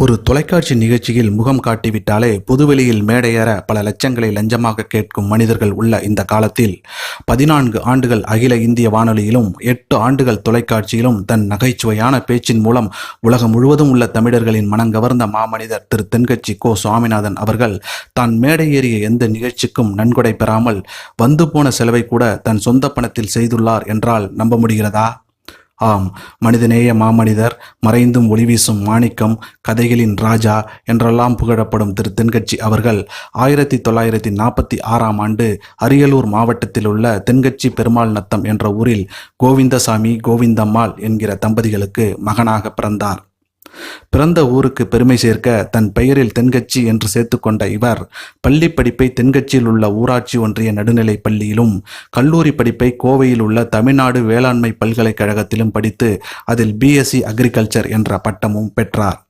ஒரு தொலைக்காட்சி நிகழ்ச்சியில் முகம் காட்டிவிட்டாலே பொதுவெளியில் மேடையேற பல லட்சங்களை லஞ்சமாக கேட்கும் மனிதர்கள் உள்ள இந்த காலத்தில் பதினான்கு ஆண்டுகள் அகில இந்திய வானொலியிலும் எட்டு ஆண்டுகள் தொலைக்காட்சியிலும் தன் நகைச்சுவையான பேச்சின் மூலம் உலகம் முழுவதும் உள்ள தமிழர்களின் மனங்கவர்ந்த மாமனிதர் திரு தென்கட்சி கோ. சுவாமிநாதன் அவர்கள் தான் மேடை ஏறிய எந்த நிகழ்ச்சிக்கும் நன்கொடை பெறாமல் வந்து போன செலவை கூட தன் சொந்த பணத்தில் செய்துள்ளார் என்றால் நம்ப முடிகிறதா? ஆம் மனிதநேய மாமனிதர் மறைந்தும் ஒளி வீசும் மாணிக்கம் கதைகளின் ராஜா என்றெல்லாம் புகழப்படும் திரு தென்கட்சி அவர்கள் ஆயிரத்தி தொள்ளாயிரத்தி நாற்பத்தி ஆறாம் ஆண்டு அரியலூர் மாவட்டத்தில் உள்ள தென்கட்சி பெருமாள் நத்தம் என்ற ஊரில் கோவிந்தசாமி கோவிந்தம்மாள் என்கிற தம்பதிகளுக்கு மகனாக பிறந்தார். பிறந்த ஊருக்கு பெருமை சேர்க்க தன் பெயரில் தென்கட்சி என்று சேர்த்துக்கொண்ட இவர் பள்ளி படிப்பை தென்கட்சியில் உள்ள ஊராட்சி ஒன்றிய நடுநிலைப் பள்ளியிலும் கல்லூரி படிப்பை கோவையில் உள்ள தமிழ்நாடு வேளாண்மை பல்கலைக்கழகத்திலும் படித்து அதில் பிஎஸ்சி அக்ரிகல்ச்சர் என்ற பட்டமும் பெற்றார்.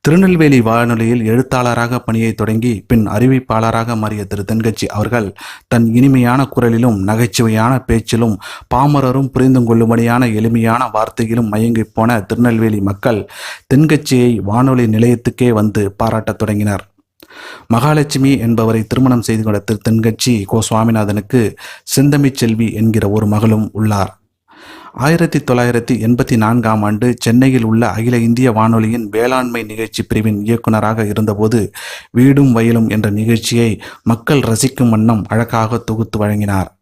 திருநெல்வேலி வானொலியில் எழுத்தாளராக பணியை தொடங்கி பின் அறிவிப்பாளராக மாறிய திரு தென்கட்சி அவர்கள் தன் இனிமையான குரலிலும் நகைச்சுவையான பேச்சிலும் பாமரரும் புரிந்து கொள்ளும்படியான எளிமையான வார்த்தையிலும் மயங்கி போன திருநெல்வேலி மக்கள் தென்கட்சியை வானொலி நிலையத்துக்கே வந்து பாராட்டத் தொடங்கினர். மகாலட்சுமி என்பவரை திருமணம் செய்து கொண்ட திரு தென்கட்சி கோ சுவாமிநாதனுக்கு செந்தமிச் செல்வி என்கிற ஒரு மகளும் உள்ளார். ஆயிரத்தி தொள்ளாயிரத்தி எண்பத்தி நான்காம் ஆண்டு சென்னையில் உள்ள அகில இந்திய வானொலியின் வேளாண்மை நிகழ்ச்சி பிரிவின் இயக்குநராக இருந்தபோது வீடும் வயலும் என்ற நிகழ்ச்சியை மக்கள் ரசிக்கும் வண்ணம் அழகாக தொகுத்து வழங்கினார்.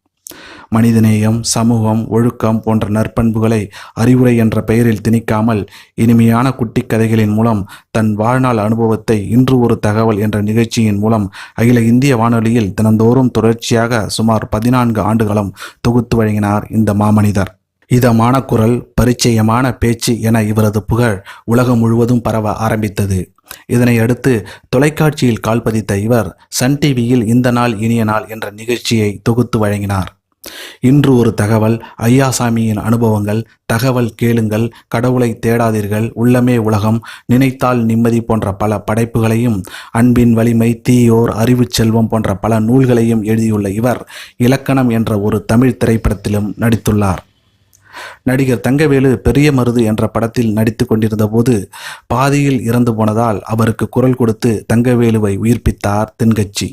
மனிதநேயம் சமூகம் ஒழுக்கம் போன்ற நற்பண்புகளை அறிவுரை என்ற பெயரில் திணிக்காமல் இனிமையான குட்டி கதைகளின் மூலம் தன் வாழ்நாள் அனுபவத்தை இன்று ஒரு தகவல் என்ற நிகழ்ச்சியின் மூலம் அகில இந்திய வானொலியில் தினந்தோறும் தொடர்ச்சியாக சுமார் பதினான்கு ஆண்டுகளும் தொகுத்து வழங்கினார் இந்த மாமனிதர். இதமான குரல் பரிச்சயமான பேச்சு என இவரது புகழ் உலகம் முழுவதும் பரவ ஆரம்பித்தது. இதனை அடுத்து தொலைக்காட்சியில் கால்பதித்த இவர் சன் டிவியில் இந்த நாள் இனிய நாள் என்ற நிகழ்ச்சியை தொகுத்து வழங்கினார். இன்று ஒரு தகவல் ஐயாசாமியின் அனுபவங்கள் தகவல் கேளுங்கள் கடவுளை தேடாதீர்கள் உள்ளமே உலகம் நினைத்தால் நிம்மதி போன்ற பல படைப்புகளையும் அன்பின் வலிமை தீயோர் அறிவுச் செல்வம் போன்ற பல நூல்களையும் எழுதியுள்ள இவர் இலக்கணம் என்ற ஒரு தமிழ் திரைப்படத்திலும் நடித்துள்ளார். நடிகர் தங்கவேலு பெரிய மருது என்ற படத்தில் நடித்து கொண்டிருந்த போது பாதியில் இறந்து போனதால் அவருக்கு குரல் கொடுத்து தங்கவேலுவை உயிர்ப்பித்தார் தென்கட்சி.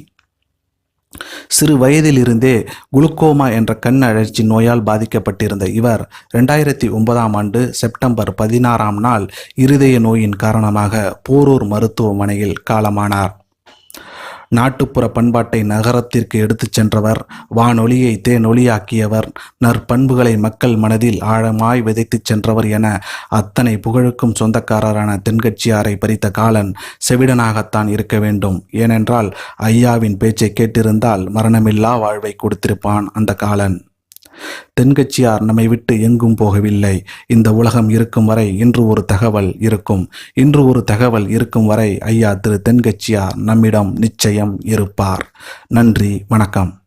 சிறு வயதிலிருந்தே குளுக்கோமா என்ற கண் அழற்சி நோயால் பாதிக்கப்பட்டிருந்த இவர் ரெண்டாயிரத்தி ஒன்பதாம் ஆண்டு செப்டம்பர் பதினாறாம் நாள் இருதய நோயின் காரணமாக போரூர் மருத்துவமனையில் காலமானார். நாட்டுப்புற பண்பாட்டை நகரத்திற்கு எடுத்துச் சென்றவர் வானொலியை தேனொலியாக்கியவர் நற்பண்புகளை மக்கள் மனதில் ஆழமாய் விதைத்துச் சென்றவர் என அத்தனை புகழுக்கும் சொந்தக்காரரான தென்கட்சியாரை பறித்த காலன் செவிடனாகத்தான் இருக்க வேண்டும். ஏனென்றால் ஐயாவின் பேச்சை கேட்டிருந்தால் மரணமில்லா வாழ்வை கொடுத்திருப்பான் அந்த காலன். தென்கட்சியார் நம்மை விட்டு எங்கும் போகவில்லை. இந்த உலகம் இருக்கும் வரை இன்று ஒரு தகவல் இருக்கும். இன்று ஒரு தகவல் இருக்கும் வரை ஐயா திரு தென்கட்சியார் நம்மிடம் நிச்சயம் இருப்பார். நன்றி வணக்கம்.